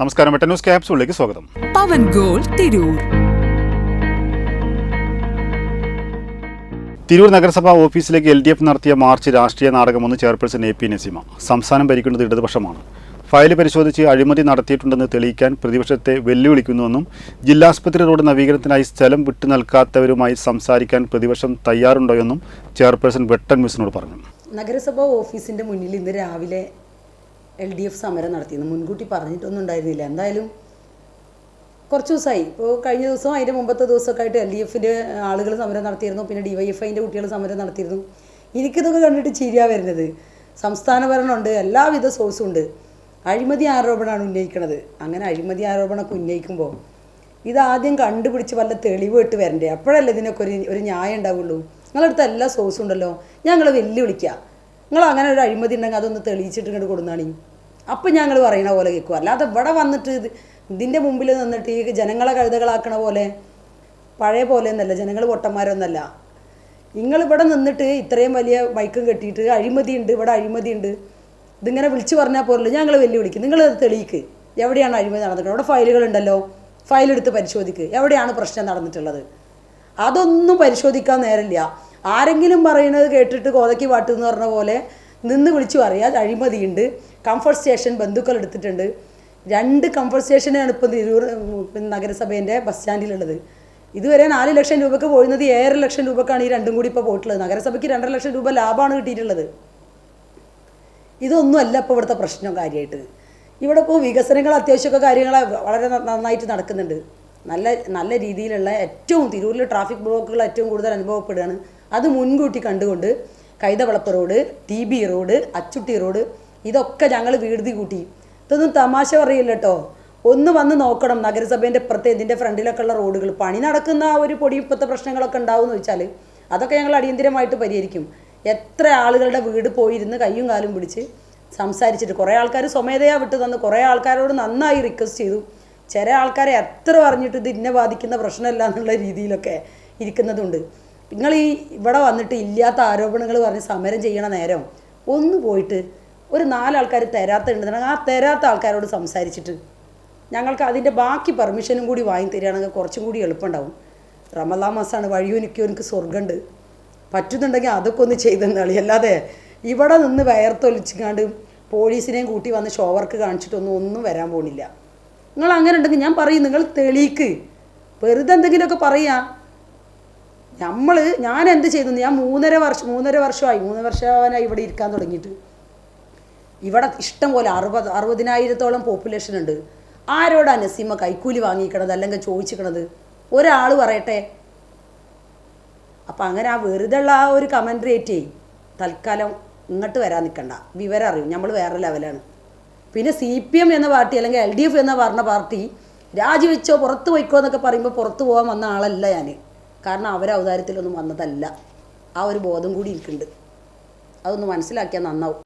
നമസ്കാരം വെട്ട ന്യൂസ് ക്യാപ്സൂളിലേക്ക് സ്വാഗതം. പവൻ ഗോൾ തിരൂർ. തിരൂർ നഗരസഭാ ഓഫീസിലേക്ക് എൽ ഡി എഫ് നടത്തിയ മാർച്ച് രാഷ്ട്രീയ നാടകമെന്ന് ചെയർപേഴ്സൺ എ പി നസീമ. സംസ്ഥാനം ഭരിക്കുന്നത് ഇടതുപക്ഷമാണ്. ഫയൽ പരിശോധിച്ച് അഴിമതി നടത്തിയിട്ടുണ്ടെന്ന് തെളിയിക്കാൻ പ്രതിപക്ഷത്തെ വെല്ലുവിളിക്കുന്നുവെന്നും ജില്ലാസ്പത്രി റോഡ് നവീകരണത്തിനായി സ്ഥലം വിട്ടു നൽകാത്തവരുമായി സംസാരിക്കാൻ പ്രതിപക്ഷം തയ്യാറുണ്ടോയെന്നും ചെയർപേഴ്സൺ വെട്ടൻ ന്യൂസിനോട് പറഞ്ഞു. നഗരസഭാ ഓഫീസിന്റെ മുന്നിൽ ഇന്ന് രാവിലെ എൽ ഡി എഫ് സമരം നടത്തിയെന്ന് മുൻകൂട്ടി പറഞ്ഞിട്ടൊന്നും ഉണ്ടായിരുന്നില്ല. എന്തായാലും കുറച്ച് ദിവസമായി. ഇപ്പോൾ കഴിഞ്ഞ ദിവസം അതിന്റെ മുമ്പത്തെ ദിവസമൊക്കെ ആയിട്ട് എൽ ഡി എഫിന്റെ ആളുകൾ സമരം നടത്തിയിരുന്നു. പിന്നെ ഡി വൈ എഫ് ഐന്റെ കുട്ടികൾ സമരം നടത്തിയിരുന്നു. എനിക്കിതൊക്കെ കണ്ടിട്ട് ചിരിയാ വരുന്നത്. സംസ്ഥാന ഭരണമുണ്ട് എല്ലാവിധ സോഴ്സും ഉണ്ട്. അഴിമതി ആരോപണമാണ് ഉന്നയിക്കുന്നത് അങ്ങനെ അഴിമതി ആരോപണമൊക്കെ ഉന്നയിക്കുമ്പോൾ ഇതാദ്യം കണ്ടുപിടിച്ച് വല്ല തെളിവ് ഇട്ട് വരണ്ടേ? അപ്പോഴല്ലേ ഇതിനൊക്കെ ഒരു ഒരു ന്യായം ഉണ്ടാവുള്ളൂ. നിങ്ങളടുത്ത് എല്ലാ സോഴ്സും ഉണ്ടല്ലോ. ഞങ്ങൾ വെല്ലുവിളിക്കുക നിങ്ങൾ അങ്ങനെ ഒരു അഴിമതി ഉണ്ടെങ്കിൽ അതൊന്ന് തെളിയിച്ചിട്ട് ഇങ്ങോട്ട് കൊടുന്നാണി. അപ്പം ഞങ്ങൾ പറയണ പോലെ കേൾക്കും അല്ലാതെ ഇവിടെ വന്നിട്ട് ഇത് ഇതിന്റെ മുമ്പിൽ നിന്നിട്ട് ഈ ജനങ്ങളെ കഴുതകളാക്കണ പോലെ പഴയ പോലെ ഒന്നല്ല ജനങ്ങൾ പൊട്ടന്മാരൊന്നല്ല. നിങ്ങൾ ഇവിടെ നിന്നിട്ട് ഇത്രയും വലിയ മൈക്കും കെട്ടിയിട്ട് അഴിമതിയുണ്ട് ഇവിടെ അഴിമതിയുണ്ട് ഇതിങ്ങനെ വിളിച്ചു പറഞ്ഞാൽ പോലല്ലോ ഞങ്ങൾ വെല്ലുവിളിക്കും. നിങ്ങൾ തെളിയിക്ക്. എവിടെയാണ് അഴിമതി നടന്നിട്ടുള്ളത്? അവിടെ ഫയലുകളുണ്ടല്ലോ ഫയലെടുത്ത് പരിശോധിക്കുക പരിശോധിക്ക്. എവിടെയാണ് പ്രശ്നം നടന്നിട്ടുള്ളത്? അതൊന്നും പരിശോധിക്കാൻ നേരമില്ല. ആരെങ്കിലും പറയുന്നത് കേട്ടിട്ട് കോതയ്ക്ക് പാട്ട് എന്ന് പറഞ്ഞ പോലെ നിന്ന് വിളിച്ചു പറയാം. അഴിമതിയുണ്ട്. കംഫർട്ട് സ്റ്റേഷൻ ബന്ധുക്കൾ എടുത്തിട്ടുണ്ട്. രണ്ട് കംഫർട്ട് സ്റ്റേഷനാണ് ഇപ്പോൾ തിരൂർ നഗരസഭേന്റെ ബസ് സ്റ്റാൻഡിലുള്ളത് ഇതുവരെ നാല് ലക്ഷം രൂപയ്ക്ക് പോയിരുന്നത് ഏഴര ലക്ഷം രൂപക്കാണ് ഈ രണ്ടും കൂടി ഇപ്പോൾ പോയിട്ടുള്ളത്. നഗരസഭയ്ക്ക് രണ്ടര ലക്ഷം രൂപ ലാഭമാണ് കിട്ടിയിട്ടുള്ളത്. ഇതൊന്നുമല്ല ഇപ്പോൾ ഇവിടുത്തെ പ്രശ്നം കാര്യമായിട്ട് ഇവിടെ ഇപ്പോൾ വികസനങ്ങൾ അത്യാവശ്യമൊക്കെ കാര്യങ്ങൾ വളരെ നന്നായിട്ട് നടക്കുന്നുണ്ട്. നല്ല നല്ല രീതിയിലുള്ള ഏറ്റവും തിരൂരിൽ ട്രാഫിക് ബ്ലോക്കുകൾ ഏറ്റവും കൂടുതൽ അനുഭവപ്പെടുകയാണ് അത് മുൻകൂട്ടി കണ്ടുകൊണ്ട് Kaithavalappu road T B road Achutty road ഇതൊക്കെ ഞങ്ങൾ വീടുതി കൂട്ടി. ഇതൊന്നും തമാശ പറയില്ല കേട്ടോ ഒന്ന് വന്ന് നോക്കണം നഗരസഭേന്റെ ഇപ്പുറത്തെ ഇതിന്റെ ഫ്രണ്ടിലൊക്കെ ഉള്ള റോഡുകൾ. പണി നടക്കുന്ന ഒരു പൊടിയിപ്പത്തെ പ്രശ്നങ്ങളൊക്കെ ഉണ്ടാവും എന്ന് വെച്ചാൽ അതൊക്കെ ഞങ്ങൾ അടിയന്തിരമായിട്ട് പരിഹരിക്കും. എത്ര ആളുകളുടെ വീട് പോയിരുന്ന് കയ്യും കാലും പിടിച്ച് സംസാരിച്ചിട്ട് കുറേ ആൾക്കാർ സ്വമേധയാ വിട്ട് തന്നു കുറേ ആൾക്കാരോട് നന്നായി റിക്വസ്റ്റ് ചെയ്തു. ചില ആൾക്കാരെ എത്ര പറഞ്ഞിട്ട് ഇത് ഇന്നെ ബാധിക്കുന്ന പ്രശ്നമല്ല എന്നുള്ള രീതിയിലൊക്കെ ഇരിക്കുന്നതുണ്ട്. നിങ്ങൾ ഈ ഇവിടെ വന്നിട്ട് ഇല്ലാത്ത ആരോപണങ്ങൾ പറഞ്ഞ് സമരം ചെയ്യണ നേരം ഒന്ന് പോയിട്ട് ഒരു നാലാൾക്കാർ തരാത്തുണ്ടെന്നുണ്ടെങ്കിൽ ആ തരാത്ത ആൾക്കാരോട് സംസാരിച്ചിട്ട് ഞങ്ങൾക്ക് അതിന്റെ ബാക്കി പെർമിഷനും കൂടി വാങ്ങി തരികയാണെങ്കിൽ കുറച്ചും കൂടി എളുപ്പമുണ്ടാവും റമലാ മാസമാണ് വഴിയൊനിക്കോ എനിക്ക് സ്വർഗമുണ്ട് പറ്റുന്നുണ്ടെങ്കിൽ അതൊക്കെ ഒന്ന് ചെയ്തെന്നാളി. അല്ലാതെ ഇവിടെ നിന്ന് വയർത്തൊലിച്ചിക്കാണ്ട് പോലീസിനെയും കൂട്ടി വന്ന് ഷോവർക്ക് കാണിച്ചിട്ടൊന്നും ഒന്നും വരാൻ പോണില്ല. നിങ്ങൾ അങ്ങനെ ഉണ്ടെങ്കിൽ ഞാൻ പറയും നിങ്ങൾ തെളിയിക്ക്. വെറുതെ എന്തെങ്കിലുമൊക്കെ പറയാ. നമ്മൾ ഞാൻ എന്ത് ചെയ്തു ഞാൻ മൂന്നര വർഷം മൂന്നര വർഷമായി മൂന്ന് വർഷമായി ഇവിടെ ഇരിക്കാൻ തുടങ്ങിയിട്ട്. ഇവിടെ ഇഷ്ടം പോലെ അറുപത് അറുപതിനായിരത്തോളം പോപ്പുലേഷൻ ഉണ്ട്. ആരോടാ നസീമ കൈക്കൂലി വാങ്ങിക്കണത് അല്ലെങ്കിൽ ചോദിച്ചിക്കണത്? ഒരാൾ പറയട്ടെ. അപ്പം അങ്ങനെ ആ വെറുതെ ഉള്ള ആ ഒരു കമൻട്രേറ്റേ തൽക്കാലം ഇങ്ങോട്ട് വരാൻ നിൽക്കണ്ട വിവരം അറിയും. നമ്മൾ വേറെ ലെവലാണ് പിന്നെ സി പി എം എന്ന പാർട്ടി അല്ലെങ്കിൽ എൽ ഡി എഫ് എന്ന പറഞ്ഞ പാർട്ടി രാജിവെച്ചോ പുറത്ത് പോയിക്കോ എന്നൊക്കെ പറയുമ്പോൾ പുറത്ത് പോകാൻ വന്ന ആളല്ല ഞാൻ കാരണം അവർ അവതാരത്തിലൊന്നും വന്നതല്ല. ആ ഒരു ബോധം കൂടി എനിക്കുണ്ട്. അതൊന്ന് മനസ്സിലാക്കിയാൽ നന്നാവും.